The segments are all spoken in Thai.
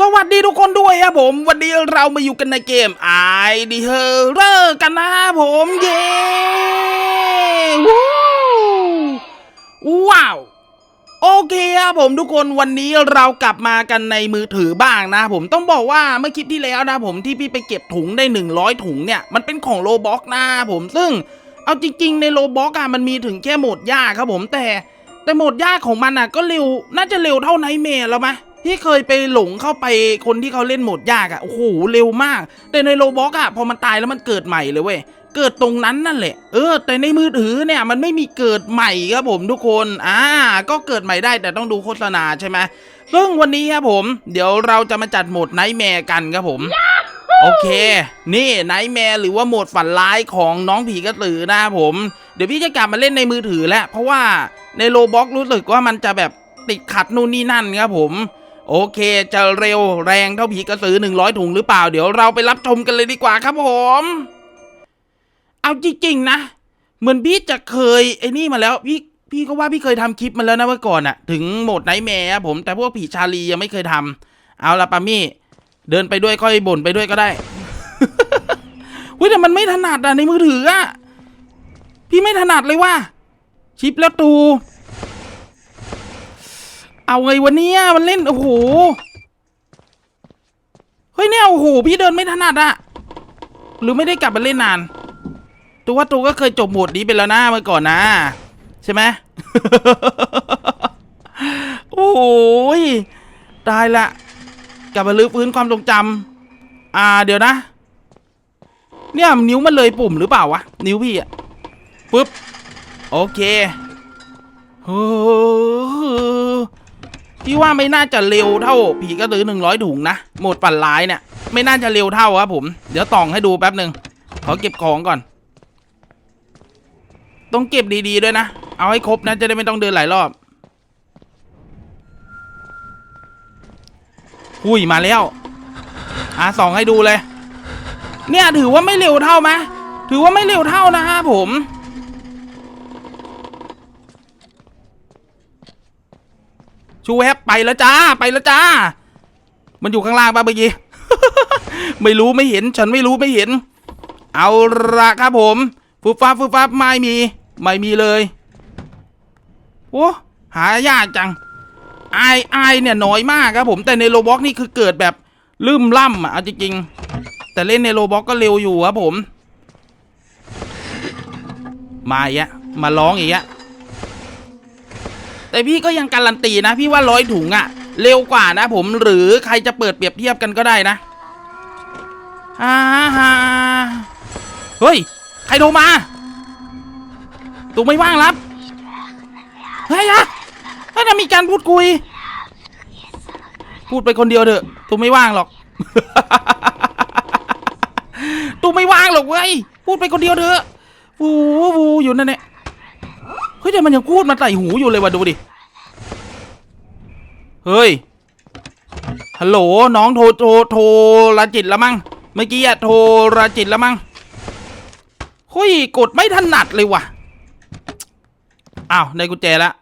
สวัสดีทุกคนด้วยครับผม วันนี้เรามาอยู่กันในเกม i d h o r r o r กันนะครับผมเย้วู้ว้าวโอเคครับผมทุกคนวันนี้เรากลับมากันในมือถือบ้างนะผมต้องบอกว่าเมื่อคลิปที่แล้วนะผมที่พี่ไปเก็บถุงได้ 100 ถุงเนี่ย มันเป็นของโลบ็อกนะผมซึ่งเอาจริง ๆ ในโลบ็อกอะมันมีถึงแค่โหมดยากครับผมแต่ แต่โหมดยากของมันอะก็เร็วน่าจะเร็วเท่าไนท์แมร์แล้วมะพี่เคยไปหลงเข้าไปคนที่เขาเล่นโหมดยากอะ โอ้โห เร็วมาก แต่ในโลบอกอะ พอมันตายแล้วมันเกิดใหม่เลยเว้ย เกิดตรงนั้นนั่นแหละ เออ แต่ในมือถือเนี่ยมันไม่มีเกิดใหม่ครับผมทุกคน อ่า ก็เกิดใหม่ได้แต่ต้องดูโฆษณาใช่ไหมซึ่งวันนี้ครับผม เดี๋ยวเราจะมาจัดโหมดไนท์แมร์กันครับผม โอเค นี่ไนท์แมร์หรือว่าโหมดฝันร้ายของน้องผีกระสือนะครับผม เดี๋ยวพี่จะกลับมาเล่นในมือถือแล้ว เพราะว่าในโลบ็อกรู้สึกว่ามันจะแบบติดขัดนู่นนี่นั่นครับผม โอเค จะเร็วแรงเท่าผีกระสือ 100 ถุงหรือเปล่า เดี๋ยวเราไปรับชมกันเลยดีกว่าครับผม เอาจริงๆนะ เหมือนพี่จะเคยไอ้นี่มาแล้ว พี่พี่ก็ว่าพี่เคยทำคลิปมาแล้วนะเมื่อก่อนอะถึงโหมดไนท์แมร์ผม แต่พวกผีชาลียังไม่เคยทำเอาละปามี่ เดินไปด้วยค่อยบ่นไปด้วยก็ได้เฮ้ยแต่มันไม่ถนัดอะในมือถืออะพี่ไม่ถนัดเลยว่าชิปแล้วตู เอาไงวันนี้มันเล่นโอ้โหเฮ้ยเนี่ยโอ้โหพี่เดินไม่ถนัดอะหรือไม่ได้กลับมาเล่นนาน ตัวว่าตูก็เคยจบโหมดนี้ไปแล้วนะเมื่อก่อนนะใช่ไหมโอ้ยตายละกลับมาลื้อฟื้นความทรงจำอ่าเดี๋ยวนะ เนี่ยนิ้วมันเลยปุ่มหรือเปล่าวะนิ้วพี่อะปึ๊บโอเคเฮ้อ พี่ว่าไม่น่าจะเร็วเท่าผีกระตือหนึ่งร้อยถุงนะโหมดปั่นร้ายเนี่ย ไม่น่าจะเร็วเท่าครับผม เดี๋ยวต่องให้ดูแป๊บหนึ่งขอเก็บของก่อน ต้องเก็บดีๆด้วยนะ เอาให้ครบนะจะได้ไม่ต้องเดินหลายรอบหุยมาแล้วอะสองให้ดูเลย เนี่ยถือว่าไม่เร็วเท่าไหมถือว่าไม่เร็วเท่านะฮะผม ชูแวบไปแล้วจ้าไปแล้วจ้า มันอยู่ข้างล่างป่ะเมื่อกี้ ไม่รู้ไม่เห็น ฉันไม่รู้ไม่เห็น เอาละครับผมฟุบฟ้าฟุบฟ้าไม่มี ไม่มีเลยโอ้หายากจังไอไอเนี่ยน้อยมากครับผมแต่ในโลบ็อกนี่คือเกิดแบบลืมล่ำอะเอาจริงๆแต่เล่นในโลบ็อกก็เร็วอยู่ครับผม มาอีกอะมาร้องอีกอะ แต่พี่ก็ยังการันตีนะ พี่ว่าร้อยถุงอะเร็วกว่านะผมหรือใครจะเปิดเปรียบเทียบกันก็ได้นะฮ่าฮ่าเฮ้ย ใครโทรมาตูไม่ว่างรับเฮ้ยอะถ้าจะมีการพูดคุย พูดไปคนเดียวเถอะตูไม่ว่างหรอกตูไม่ว่างหรอกเว้ยพูดไปคนเดียวเถอะวูวูอยู่นั่นแหละ ฮ้ยแต่มันยังพูดมาใส่หูอยู่เลยว่ะดูดิ เฮ้ย ฮัลโหลน้องโทรโทรโทรรจิตล้วมั้ง เมื่อกี้อะโทรรจิตล้วมั้ง เฮ้ยกดไม่ถนัดเลยว่ะ อ้าวได้กุญแจล้ว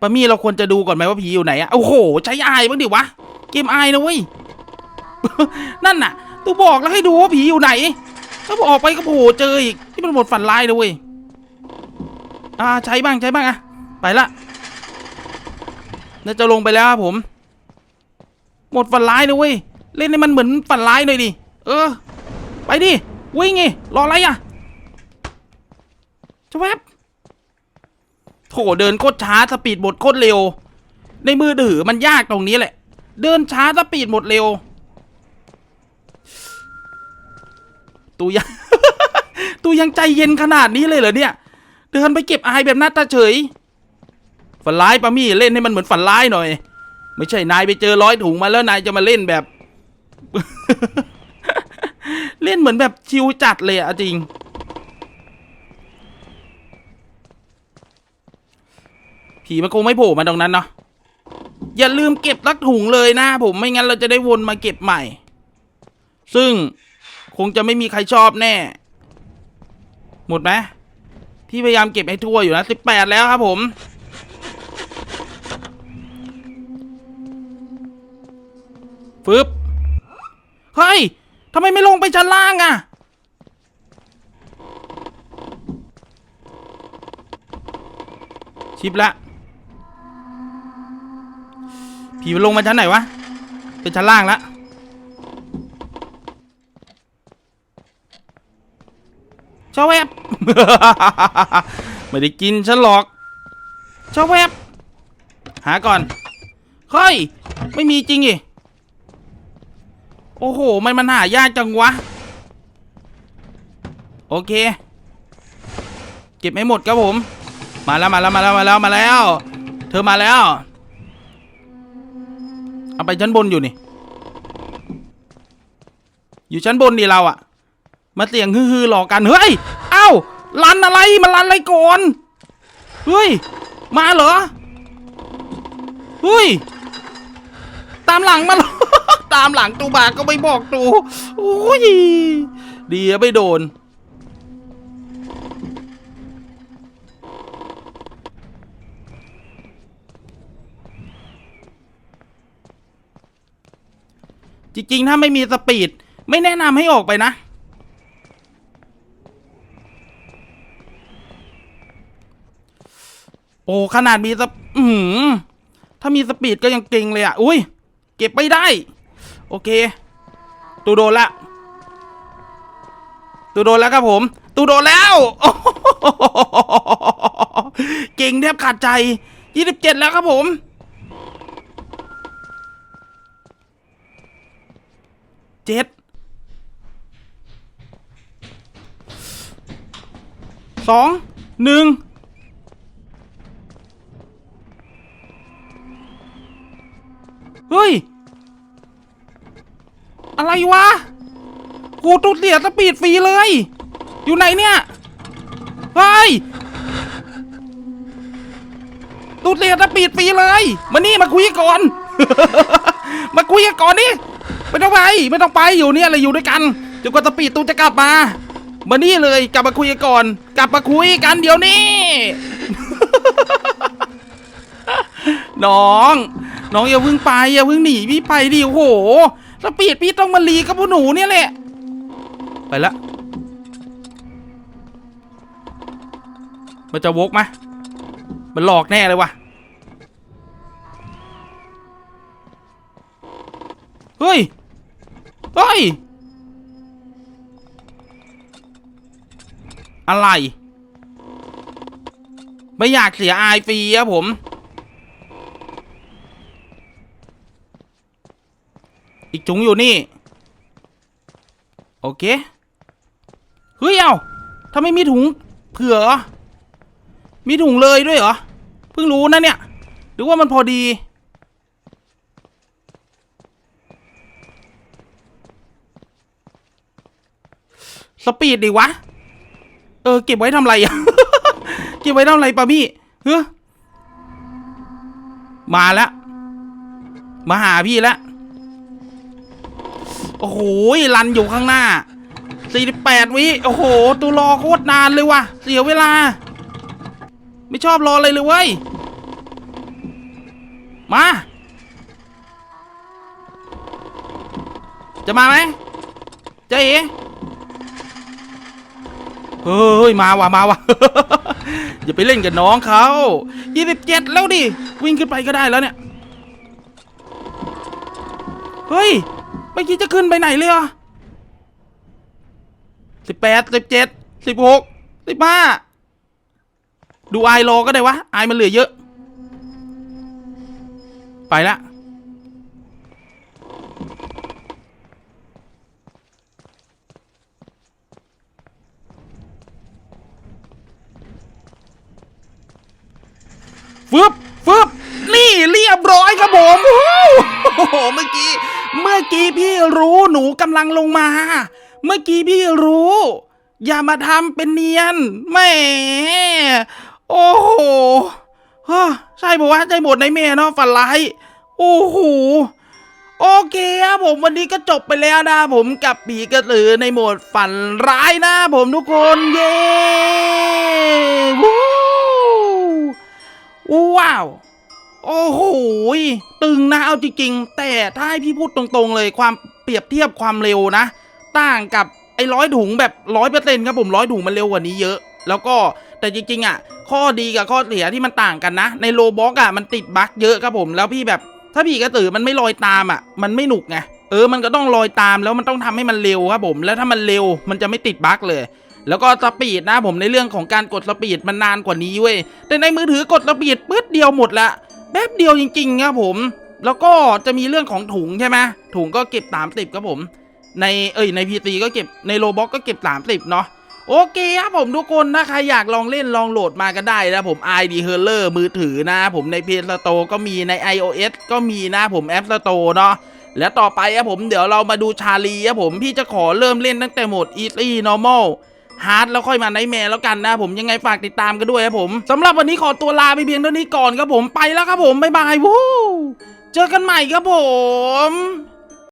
ปามี่เราควรจะดูก่อนไหมว่าผีอยู่ไหนอะโอ้โหใช้อายบ้างดิวะ เกมอายนะเว้ย นั่นน่ะ ตูบอกแล้วให้ดูว่าผีอยู่ไหน ถ้าออกไปก็โผล่เจออีกที่มันหมดฝันร้ายนะเว้ยอ่าใช้บ้างใช้บ้างอะไปละน่าจะลงไปแล้วครับผม หมดฝันร้ายนะเว้ยเล่นให้มันเหมือนฝันร้ายหน่อยดิเออ ไปดิวิ่งไงรออะไรอะจะแวบโถเดินโคตรช้าสปีดหมดโคตรเร็ว ในมือถือมันยากตรงนี้แหละ เดินช้าสปีดหมดเร็ว ตูยัง ตูยังใจเย็นขนาดนี้เลยเหรอเนี่ย เดินไปเก็บอายแบบหน้าตาเฉย ฝันร้ายปะมี่เล่นให้มันเหมือนฝันร้ายหน่อย ไม่ใช่นายไปเจอร้อยถุงมาแล้วนายจะมาเล่นแบบ เล่นเหมือนแบบชิวจัดเลยอะจริง ผีมันคงไม่โผล่มาตรงนั้นเนาะ อย่าลืมเก็บลักถุงเลยนะผมไม่งั้นเราจะได้วนมาเก็บใหม่ ซึ่ง คงจะไม่มีใครชอบแน่ หมดไหมพี่พยายามเก็บให้ทั่วอยู่นะสิบแปดแล้วครับผม ฟึบ เฮ้ยทำไมไม่ลงไปชั้นล่างอะชิปละผีมันลงมาชั้นไหนวะ เป็นชั้นล่างละ เจ้าแวบ ไม่ได้กินฉันหรอกเจ้าแวบ หาก่อนเฮ้ยไม่มีจริงอีโอ้โห มันมันหายากจังวะ โอเค เก็บไม่หมดครับผม มาแล้วมาแล้วมาแล้วมาแล้วมาแล้ว เธอมาแล้ว เอาไปชั้นบนอยู่นี่ อยู่ชั้นบนดิเราอะ มาเสียงฮือๆหลอกกันเฮ้ยเอ้าลันอะไรมันลันอะไรก่อนเฮ้ยมาเหรอเฮ้ยตามหลังมาตามหลังตูบากก็ไม่บอกตูโอ้ยดีอะไม่โดน จริงๆ ถ้าไม่มีสปีด ไม่แนะนำให้ออกไปนะ โอ้ขนาดมีสอือหือถ้ามีสปีดก็ยังเก่งเลยอะ อุ้ย เก็บไม่ได้ โอเค ตูโดนละ ตูโดนแล้วครับผม ตูโดนแล้วเก่งแทบขาดใจ27แล้วครับผม เจ็ดสองหนึ่ง เฮ้ย อะไรวะ กูตุดเสียสปีดฟรีเลย อยู่ไหนเนี่ย เฮ้ยตุดเสียสปีดฟรีเลย มานี่มาคุยก่อน มาคุยก่อนนี่ไม่ต้องไปไม่ต้องไปอยู่เนี่ยเลยอยู่ด้วยกันจนกว่าสปีดตูจะกลับมามานี่เลยกลับมาคุยก่อน กลับมาคุยกันเดี๋ยวนี้ น้อง น้องอย่าเพิ่งไปอย่าเพิ่งหนีพี่ไปดิโอ้โหสปีดพี่ต้องมาลีกับพวกหนูเนี่ยแหละ ไปละ มันจะวกไหมมันหลอกแน่เลยวะเฮ้ย เฮ้ย อะไร ไม่อยากเสียอายฟรีอะผม อีกถุงอยู่นี่ โอเค เฮ้ย เอาทำไมมีถุงเผื่อ มีถุงเลยด้วยเหรอ เพิ่งรู้นะเนี่ย หรือว่ามันพอดี สปีดดิวะ เออ เก็บไว้ทำไรอะเก็บไว้ทำไรปะพี่เฮ้ยมาแล้ว มาหาพี่แล้ว โอ้โหรันอยู่ข้างหน้า 48 วิ โอ้โห ตัวรอโคตรนานเลยว่ะ เสียเวลา ไม่ชอบรอเลยเลยเว้ย มา จะมาไหมเจ๊เอ๋เฮ้ย มาว่ะ มาว่ะ อย่าไปเล่นกับน้องเขา27 แล้วดิ วิ่งขึ้นไปก็ได้แล้วเนี่ย เฮ้ย ไม่คิดจะขึ้นไปไหนเลยอะสิบแปดสิบเจ็ดสิบหกสิบห้าดูไอรอก็ได้วะไอมันเหลือเยอะ ไปละฟึบฟึบนี่เรียบร้อยครับผมโอ้โหเมื่อกี้ เมื่อกี้พี่รู้หนูกำลังลงมา เมื่อกี้พี่รู้ อย่ามาทำเป็นเนียนแหม่โอ้โหเฮ้ใช่บอกว่าใจหมดในแม่เนาะฝันร้ายโอ้โหโอเคครับผมวันนี้ก็จบไปแล้วนะผมกับปีกระสือในโหมดฝันร้ายนะผมทุกคนเย้วู้ว้าว โอ้โหตึงนะเอาจริงๆ แต่ถ้าให้พี่พูดตรงๆเลยความเปรียบเทียบความเร็วนะ ต่างกับไอ้ร้อยถุงแบบร้อยเปอร์เซ็นต์ครับผมร้อยถุงมันเร็วกว่านี้เยอะ แล้วก็แต่จริงๆอะ ข้อดีกับข้อเสียที่มันต่างกันนะ ในโลบ็อกอะมันติดบั๊กเยอะครับผมแล้วพี่แบบ ถ้าพี่กระตือมันไม่ลอยตามอะ มันไม่หนุกไงเออมันก็ต้องลอยตามแล้วมันต้องทำให้มันเร็วครับผมแล้วถ้ามันเร็วมันจะไม่ติดบั๊กเลยแล้วก็สปีดนะผมในเรื่องของการกดสปีดมันนานกว่านี้เว้ยแต่ในมือถือกดสปีดปึ๊ดเดียวหมดละ แป๊บเดียวจริงๆครับผม แล้วก็จะมีเรื่องของถุงใช่ไหมถุงก็เก็บสามสิบครับผม ในเอ้ยในพีซีก็เก็บในโลบ็อกก็เก็บสามสิบเนาะโอเคครับผมทุกคนถ้าใครอยากลองเล่นลองโหลดมาก็ได้นะผม ID h e r l e r มือถือนะผมใน Play Store ก็มีใน iOS ก็มีนะผม App Store เนาะและต่อไปครับผมเดี๋ยวเรามาดูชาลีครับผมพี่จะขอเริ่มเล่นตั้งแต่โหมด Easy Normal ฮาร์ดแล้วค่อยมาไนแมร์แล้วกันนะผมยังไงฝากติดตามกันด้วยครับผมสำหรับวันนี้ขอตัวลาไปเพียงเท่านี้ก่อนครับผมไปแล้วครับผมบ๊ายบายวู้เจอกันใหม่ครับผม